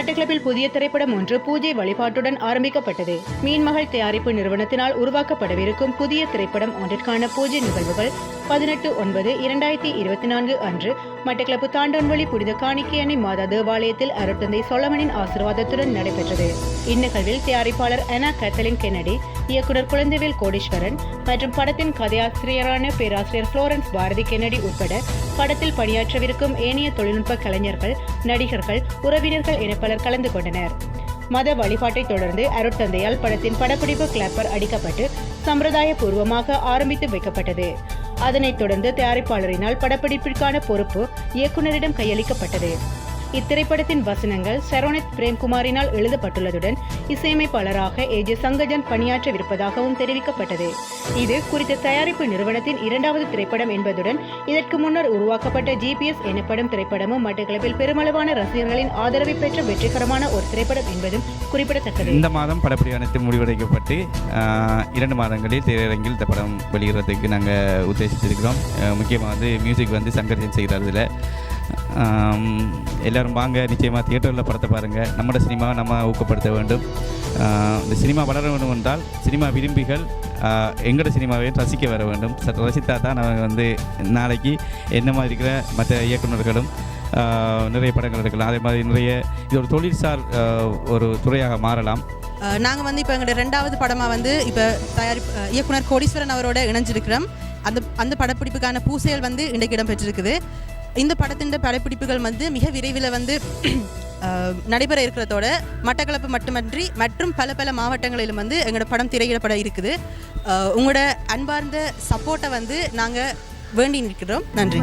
மட்டக்களப்பில் புதிய திரைப்படம் ஒன்று பூஜை வழிபாட்டுடன் ஆரம்பிக்கப்பட்டது. மீன்மகள் தயாரிப்பு நிறுவனத்தினால் உருவாக்கப்படவிருக்கும் புதிய திரைப்படம் ஒன்றிற்கான பூஜை நிகழ்வுகள் பதினெட்டு ஒன்பது இரண்டாயிரத்தி இருபத்தி நான்கு அன்று மட்டக்களப்பு தாண்டோன்வழி புனித காணிக்கையணை மாதா தேவாலயத்தில் அருட்தந்தை சொலமனின் ஆசீர்வாதத்துடன் நடைபெற்றது. இந்நிகழ்வில் தயாரிப்பாளர் அனா கத்தலின் கென்னடி இயக்குனர் குழந்தைவேல் கோடீஸ்வரன் மற்றும் படத்தின் கதையாசிரியரான பேராசிரியர் புளோரன்ஸ் பாரதி கென்னடி உட்பட படத்தில் பணியாற்றவிருக்கும் ஏனைய தொழில்நுட்ப கலைஞர்கள் நடிகர்கள் உறவினர்கள் என பலர் கலந்து கொண்டனர். மத வழிபாட்டை தொடர்ந்து அருட்தந்தையால் படத்தின் படப்பிடிப்பு கிளாப்பர் அடிக்கப்பட்டு சம்பிரதாய பூர்வமாக ஆரம்பித்து வைக்கப்பட்டது. அதனைத் தொடர்ந்து தயாரிப்பாளரினால் படப்பிடிப்பிற்கான பொறுப்பு இயக்குனரிடம் கையளிக்கப்பட்டது. இத்திரைப்படத்தின் வசனங்கள் சரவணத் பிரேம்குமாரினால் எழுதப்பட்டுள்ளதுடன் இசையமைப்பாளராக ஏ ஜே சங்கஜன் பணியாற்றவிருப்பதாகவும் தெரிவிக்கப்பட்டது. இது குறித்த தயாரிப்பு நிறுவனத்தின் இரண்டாவது திரைப்படம் என்பதுடன் இதற்கு முன்னர் உருவாக்கப்பட்ட ஜிபிஎஸ் எனப்படும் திரைப்படமும் மட்டக்களப்பில் பெருமளவான ரசிகர்களின் ஆதரவை பெற்ற வெற்றிகரமான ஒரு திரைப்படம் என்பதும் குறிப்பிடத்தக்கது. இந்த மாதம் படப்பிடி அனைத்து முடிவடைக்கப்பட்டு இரண்டு மாதங்களில் திரையரங்கில் இந்த படம் வெளியிடுறதுக்கு நாங்கள் உத்தேசித்திருக்கிறோம் முக்கியமாக வந்து மியூசிக் வந்து சங்கர்ஜன் செய்கிறார் இதில். எல்லோரும் வாங்க நிச்சயமாக தியேட்டரில் படத்தை பாருங்கள் நம்மளோட சினிமாவை நம்ம ஊக்கப்படுத்த வேண்டும். இந்த சினிமா வளர வேண்டும் என்றால் சினிமா விரும்பிகள் எங்களோட சினிமாவை ரசிக்க வர வேண்டும். சற்று ரசித்தா தான் நம்ம வந்து நாளைக்கு என்ன மாதிரி இருக்கிற மற்ற இயக்குநர்களும் நிறைய படங்கள் எடுக்கலாம். அதே மாதிரி நிறைய இது ஒரு தொழில்சார் ஒரு துறையாக மாறலாம். நாங்கள் வந்து இப்போ எங்களோட ரெண்டாவது படமாக வந்து இப்போ தயாரிப்பு இயக்குனர் கோடீஸ்வரன் அவரோட இணைஞ்சிருக்கிறோம். அந்த அந்த படப்பிடிப்புக்கான பூசைகள் வந்து இன்றைக்கு இடம்பெற்றிருக்குது. இந்த படத்தின் படப்பிடிப்புகள் வந்து மிக விரைவில் வந்து நடைபெற இருக்கிறதோட மட்டக்களப்பு மட்டுமன்றி மற்றும் பல பல மாவட்டங்களிலும் வந்து எங்களோட படம் திரையிடப்பட இருக்குது. உங்களோட அன்பார்ந்த சப்போர்ட்டை வந்து நாங்கள் வேண்டி நிற்கிறோம். நன்றி.